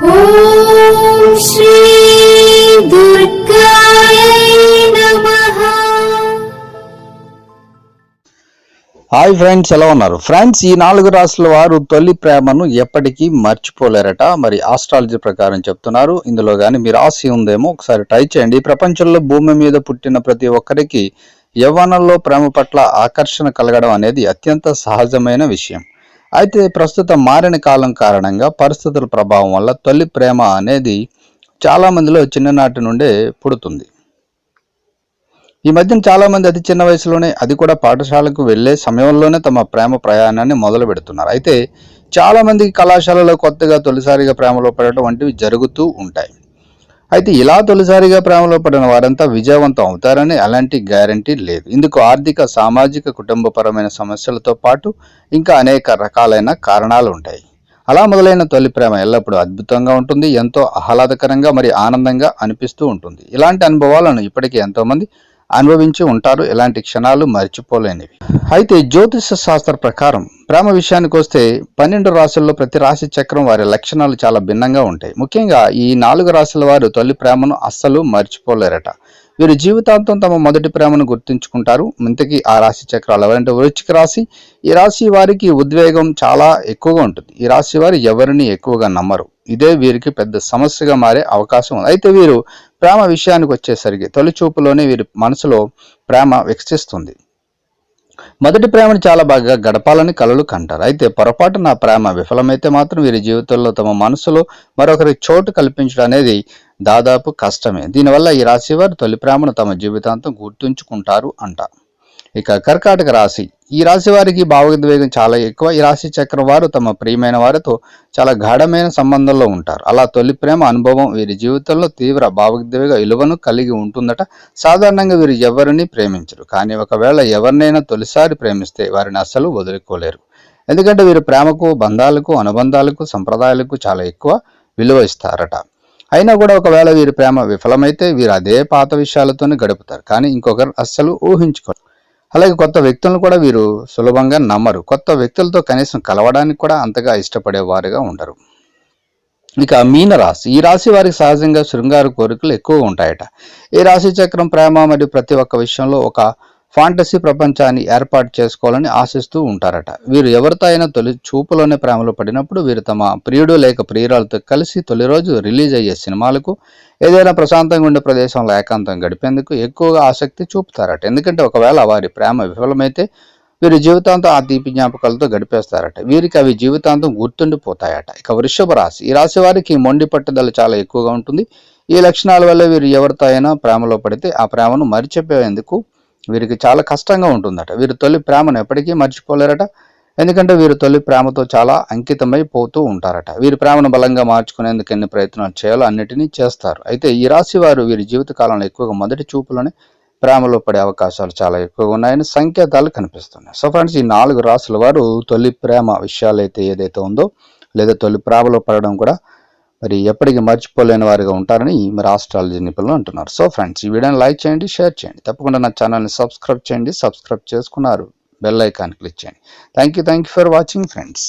Hi friends ఎలా ఉన్నారు? Friends ఈ నాలుగు రాసుల వారు తొలి ప్రేమను ఎప్పటికీ మర్చిపోలేరట. మరి ఆస్ట్రాలజీ ప్రకారం చెప్తున్నారు. ఇందులో కానీ మీ ఆశ ఉందేమో ఒకసారి ట్రై చేయండి. ఈ ప్రపంచంలో భూమి మీద పుట్టిన ప్రతి ఒక్కరికి యవ్వనంలో ప్రేమ పట్ల ఆకర్షణ కలగడం అనేది అత్యంత సహజమైన విషయం. అయితే ప్రస్తుతం మారిన కాలం కారణంగా పరిస్థితుల ప్రభావం వల్ల తొలి ప్రేమ అనేది చాలామందిలో చిన్ననాటి నుండే పుడుతుంది. ఈ మధ్యన చాలామంది అతి చిన్న వయసులోనే అది కూడా పాఠశాలకు వెళ్ళే సమయంలోనే తమ ప్రేమ ప్రయాణాన్ని మొదలు పెడుతున్నారు. అయితే చాలామంది కళాశాలలో కొత్తగా తొలిసారిగా ప్రేమలో పడటం వంటివి జరుగుతూ ఉంటాయి. అయితే ఇలా తొలిసారిగా ప్రేమలో పడిన వారంతా విజయవంతం అవుతారని అలాంటి గ్యారంటీ లేదు. ఇందుకు ఆర్థిక సామాజిక కుటుంబపరమైన సమస్యలతో పాటు ఇంకా అనేక రకాలైన కారణాలు ఉంటాయి. అలా మొదలైన తొలి ప్రేమ ఎల్లప్పుడూ అద్భుతంగా ఉంటుంది ఎంతో ఆహ్లాదకరంగా మరి ఆనందంగా అనిపిస్తూ ఉంటుంది. ఇలాంటి అనుభవాలను ఇప్పటికీ ఎంతోమంది అనుభవించి ఉంటారు. ఇలాంటి క్షణాలు మర్చిపోలేనివి. అయితే జ్యోతిష శాస్త్ర ప్రకారం ప్రేమ విషయానికి వస్తే పన్నెండు రాశుల్లో ప్రతి రాశి చక్రం వారి లక్షణాలు చాలా భిన్నంగా ఉంటాయి. ముఖ్యంగా ఈ నాలుగు రాశుల వారు తొలి ప్రేమను అస్సలు మర్చిపోలేరట. వీరు జీవితాంతం తమ మొదటి ప్రేమను గుర్తుంచుకుంటారు. ఇంతకీ ఆ రాశి చక్రాలు ఎవరంటే వృచ్చిక రాశి. ఈ రాశి వారికి ఉద్వేగం చాలా ఎక్కువగా ఉంటుంది. ఈ రాశి వారు ఎవరిని ఎక్కువగా నమ్మరు. ఇదే వీరికి పెద్ద సమస్యగా మారే అవకాశం ఉంది. అయితే వీరు ప్రేమ విషయానికి వచ్చేసరికి తొలి చూపులోనే వీరి మనసులో ప్రేమ వికసిస్తుంది. మొదటి ప్రేమను చాలా బాగా గడపాలని కలలు కంటారు. అయితే పొరపాటు నా ప్రేమ విఫలమైతే మాత్రం వీరి జీవితంలో తమ మనసులో మరొకరి చోటు కల్పించడం అనేది దాదాపు కష్టమే. దీనివల్ల ఈ రాశివారు తొలి ప్రేమను తమ జీవితాంతం గుర్తుంచుకుంటారు అంట. ఇక కర్కాటక రాశి. ఈ రాశి వారికి భావోద్వేగం చాలా ఎక్కువ. ఈ రాశి చక్రం వారు తమ ప్రియమైన వారితో చాలా గాఢమైన సంబంధంలో ఉంటారు. అలా తొలి ప్రేమ అనుభవం వీరి జీవితంలో తీవ్ర భావోద్వేగ విలువను కలిగి ఉంటుందట. సాధారణంగా వీరు ఎవరిని ప్రేమించరు. కానీ ఒకవేళ ఎవరినైనా తొలిసారి ప్రేమిస్తే వారిని అస్సలు వదులుకోలేరు. ఎందుకంటే వీరు ప్రేమకు బంధాలకు అనుబంధాలకు సంప్రదాయాలకు చాలా ఎక్కువ విలువ ఇస్తారట. అయినా కూడా ఒకవేళ వీరి ప్రేమ విఫలమైతే వీరు అదే పాత విషయాలతోనే గడుపుతారు. కానీ ఇంకొకరు అస్సలు ఊహించుకోరు. అలాగే కొత్త వ్యక్తులను కూడా వీరు సులభంగా నమ్మరు. కొత్త వ్యక్తులతో కనీసం కలవడానికి కూడా అంతగా ఇష్టపడేవారుగా ఉండరు. ఇక మీన రాశి. ఈ రాశి వారికి సహజంగా శృంగార కోరికలు ఎక్కువ ఉంటాయట. ఈ రాశి చక్రం ప్రేమ మరియు ప్రతి ఒక్క విషయంలో ఒక ఫాంటసీ ప్రపంచాన్ని ఏర్పాటు చేసుకోవాలని ఆశిస్తూ ఉంటారట. వీరు ఎవరితో అయినా తొలి చూపులోనే ప్రేమలో పడినప్పుడు వీరు తమ ప్రియుడు లేక ప్రియురాలతో కలిసి తొలి రోజు రిలీజ్ అయ్యే సినిమాలకు ఏదైనా ప్రశాంతంగా ఉండే ప్రదేశంలో ఏకాంతం గడిపేందుకు ఎక్కువగా ఆసక్తి చూపుతారట. ఎందుకంటే ఒకవేళ వారి ప్రేమ విఫలమైతే వీరు జీవితాంతం ఆ తీపి జ్ఞాపకాలతో గడిపేస్తారట. వీరికి అవి జీవితాంతం గుర్తుండిపోతాయట. ఇక వృషభ రాశి. ఈ రాశి వారికి మొండి పట్టుదల చాలా ఎక్కువగా ఉంటుంది. ఈ లక్షణాల వల్ల వీరు ఎవరితో అయినా ప్రేమలో పడితే ఆ ప్రేమను మరిచిపోయేందుకు వీరికి చాలా కష్టంగా ఉంటుందట. వీరు తొలి ప్రేమను ఎప్పటికీ మర్చిపోలేరట. ఎందుకంటే వీరు తొలి ప్రేమతో చాలా అంకితమై పోతూ ఉంటారట. వీరి ప్రేమను బలంగా మార్చుకునేందుకు ఎన్ని ప్రయత్నాలు చేయాలో అన్నిటినీ చేస్తారు. అయితే ఈ రాశి వారు వీరి జీవిత కాలంలో ఎక్కువగా మొదటి చూపులోనే ప్రేమలో పడే అవకాశాలు చాలా ఎక్కువగా ఉన్నాయని సంకేతాలు కనిపిస్తున్నాయి. సో ఫ్రెండ్స్ ఈ నాలుగు రాసుల వారు తొలి ప్రేమ విషయాలు అయితే ఏదైతే ఉందో లేదా తొలి ప్రేమలో పడడం కూడా మరి ఎప్పటికీ మర్చిపోలేని వారిగా ఉంటారని మరి ఆస్ట్రాలజీ నిపుణులు అంటున్నారు. సో ఫ్రెండ్స్ ఈ వీడియోని లైక్ చేయండి షేర్ చేయండి. తప్పకుండా నా ఛానల్ని సబ్స్క్రైబ్ చేయండి సబ్స్క్రైబ్ చేసుకున్నారు. బెల్ ఐకాన్ క్లిక్ చేయండి. Thank you thank you for watching friends